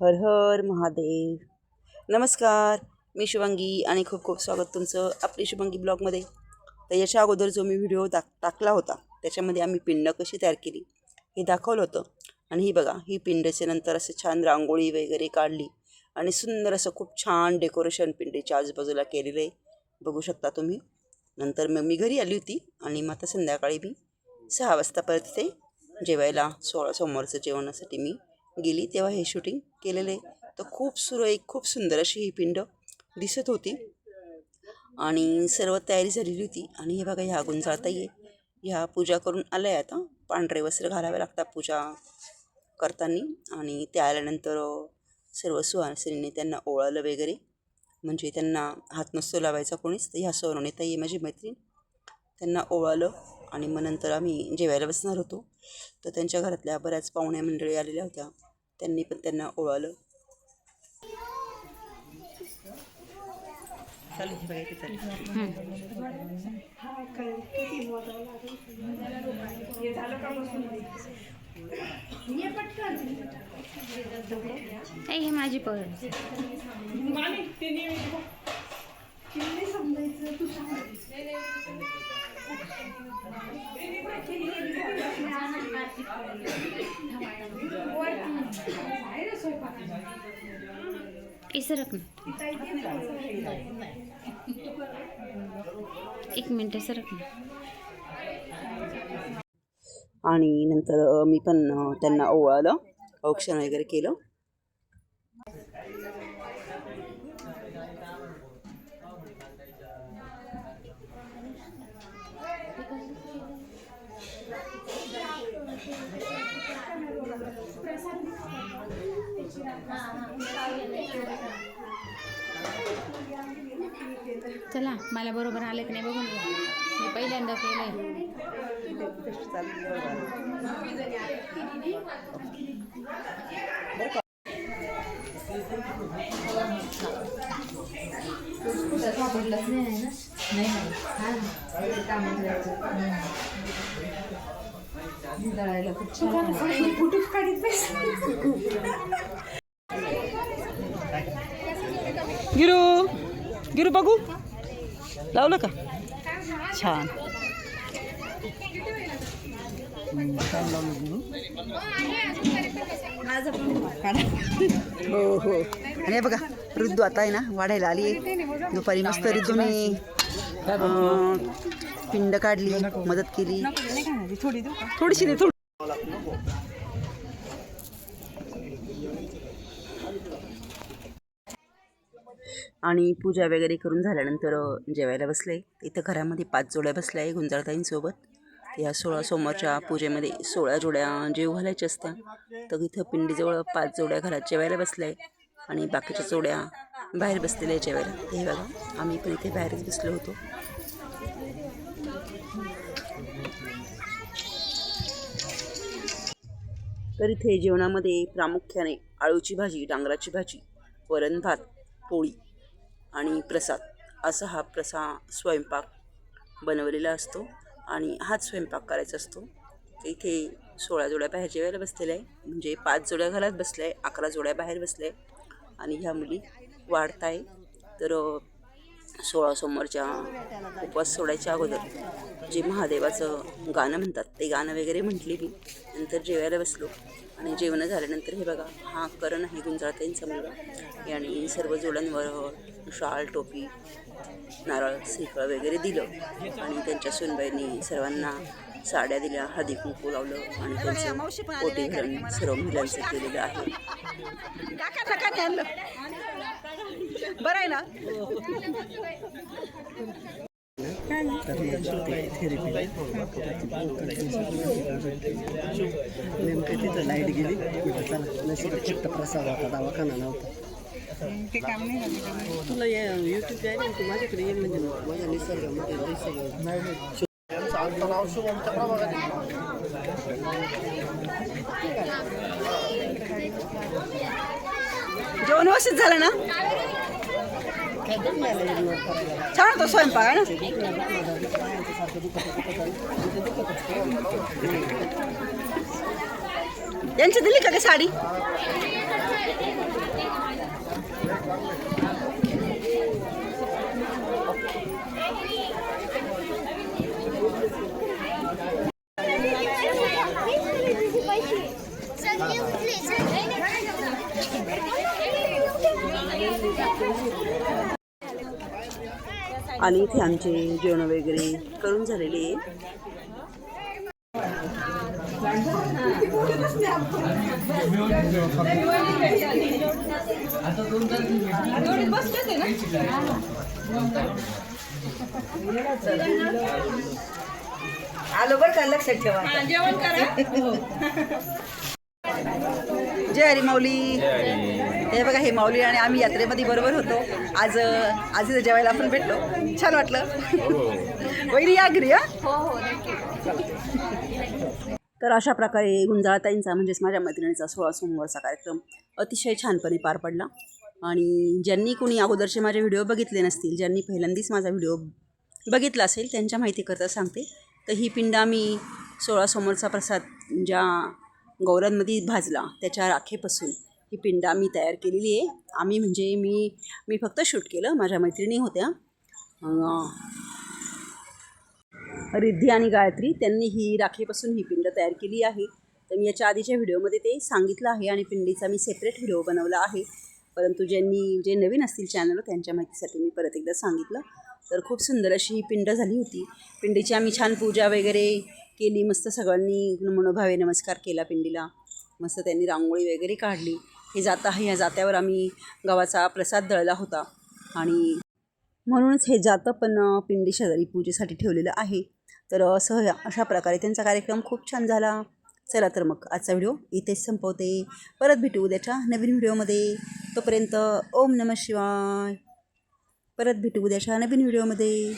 हर हर महादेव. नमस्कार मी शुभांगी आणि खूप खूप स्वागत तुमचं आपली शुभांगी ब्लॉगमध्ये. तर याच्या अगोदर जो मी व्हिडिओ टाक टाकला होता त्याच्यामध्ये आम्ही पिंड कशी तयार केली हे दाखवलं होतं. आणि ही बघा ही पिंडच्या नंतर असं छान रांगोळी वगैरे काढली आणि सुंदर असं खूप छान डेकोरेशन पिंडीच्या आजूबाजूला केलेलं आहे. बघू शकता तुम्ही. नंतर मग मी घरी आली होती आणि मग आता संध्याकाळी मी सहा वाजता परत ते जेवायला सोळा सोमवारचं जेवणासाठी मी गेली तेव्हा हे शूटिंग केलेले. तर खूप सुरेख खूप सुंदर अशी ही पिंड दिसत होती. आणि सर्व तयारी झालेली होती. आणि हे बघा ह्या गुंजाळताई ये ह्या पूजा करून आल्या आहे आता. पांढरे वस्त्र घालावे लागतात पूजा करताना. आणि त्या आल्यानंतर सर्व सुहासिनीने त्यांना ओळलं वगैरे. म्हणजे त्यांना हात नसतो लावायचा कोणीच. तर ह्या सोनवणीताई आहे माझी मैत्रीण त्यांना ओवाळलं आणि मग नंतर आम्ही जेवायला बसणार होतो. तर त्यांच्या घरातल्या बऱ्याच पाहुण्या मंडळी आलेल्या होत्या. त्यांनी पण त्यांना चालेल हे हे माझी पळ. सरक ना एक मिनट सरक ना. आणि नंतर मी पण त्यांना ओवाळलं औक्षण वगैरे केलं. चला मला बरोबर आलं की नाही बघून घ्या मी पहिल्यांदा केलंय गिरू गिरू बघू. लावलं का? छान. हो हो. आणि बघा ऋतू आता आहे ना वाढायला आली आहे. दुपारी मस्त ऋतूने पिंड काढली मदत केली. थोडीशी दे थोडी. आणि पूजा वगैरे करून झाल्यानंतर जेवायला बसले. इथं घरामध्ये पाच जोड्या बसल्या आहे गुंजाळताईंसोबत. या सोळा सोमवारच्या पूजेमध्ये सोळा जोड्या जेव घालायच्या असत्या. तर इथं पिंडीजवळ पाच जोड्या घरात जेवायला बसल्या आहे आणि बाकीच्या जोड्या बाहेर बसलेल्या आहे जेवायला. हे बघा आम्ही पण इथे बाहेरच बसलो होतो. तर इथे जेवणामध्ये प्रामुख्याने आळूची भाजी डांगराची भाजी वरण भात पोळी आणि प्रसाद असा हा प्रसा स्वयंपाक बनवलेला असतो आणि हाच स्वयंपाक करायचा असतो. इथे सोळा जोड्या बाहेर जेवायला बसलेल्या आहे. म्हणजे पाच जोड्या घरात बसल्या आहे अकरा जोड्या बाहेर बसल्या आहे. आणि ह्या मुली वाढत आहे. तर सोळा सोमवारच्या उपवास सोडायच्या अगोदर जे महादेवाचं गाणं म्हणतात ते गाणं वगैरे म्हटले मी. नंतर जेवायला बसलो. आणि जेवण झाल्यानंतर हे बघा हा करण आहे गुंजाळताईंचा मुलगा. याने सर्व जोड्यांवर शाल टोपी नारळ श्रीफळ वगैरे दिलं. आणि त्यांच्या सुनबाईंनी सर्वांना साड्या दिल्या हळदी कुंकू लावलं आणि त्यांचं घालून सर्व महिलांचं केलेलं आहे. बरं आहे ना? नेमकं तिथं लाइट गेली. म्हटलं चला नशीब चित्त प्रसाद होता दवाखाना नव्हता. ते काम नाही तुला या युट्यूब चॅनल तू माझ्याकडे ये म्हणजे माझ्या निसर्गामध्ये लई सगळं. जेवण व्यवस्थित झालं ना? छान होतो स्वयंपाक आहे ना? यांची दिली का साडी? आणि इथे आमचे जेवण वगैरे करून झालेले. आलो बरं का लक्षात ठेवा जय हरी माऊली. हे बघा हे माऊली आणि आम्ही यात्रेमध्ये बरोबर होतो. आज आज इथं जेवायला आपण भेटलो. छान वाटलं. वैरी या घरी हा? तर अशा प्रकारे गुंजाळताईंचा म्हणजेच माझ्या मैत्रिणीचा सोळा सोमवारचा कार्यक्रम अतिशय छानपणे पार पडला. आणि ज्यांनी कोणी अगोदरचे माझे व्हिडिओ बघितले नसतील ज्यांनी पहिल्यांदाच माझा व्हिडिओ बघितला असेल त्यांच्या माहितीकरता सांगते. तर ही पिंडा मी सोळा सोमवारचा प्रसाद ज्या गौरांमध्ये भाजला त्याच्या राखेपासून ही पिंडा मी तयार केलेली आहे. आम्ही म्हणजे मी मी फक्त शूट केलं माझ्या मैत्रिणी होत्या. रिद्धी आणि गायत्री त्यांनी ही राखेपासून ही पिंड तयार केली आहे. तर मी याच्या आधीच्या व्हिडिओमध्ये ते सांगितलं आहे आणि पिंडीचा मी सेपरेट व्हिडिओ बनवला आहे. परंतु ज्यांनी जे नवीन असतील चॅनल त्यांच्या माहितीसाठी मी परत एकदा सांगितलं. तर खूप सुंदर अशी ही पिंड झाली होती. पिंडीची आम्ही छान पूजा वगैरे केली मस्त सगळ्यांनी मनोभावे नमस्कार केला पिंडीला. मस्त त्यांनी रांगोळी वगैरे काढली. हे जात आहे ह्या जात्यावर आम्ही गावाचा प्रसाद दळला होता. आणि म्हणूनच हे जातं पण पिंडी शेजारी पूजेसाठी ठेवलेलं आहे. तर असं अशा प्रकारे त्यांचा कार्यक्रम खूप छान झाला. चला तर मग आजचा व्हिडिओ इथेच संपवते. परत भेटू उद्याच्या नवीन व्हिडिओमध्ये. तोपर्यंत ओम नम शिवाय. परत भेटू उद्याच्या नवीन व्हिडिओमध्ये.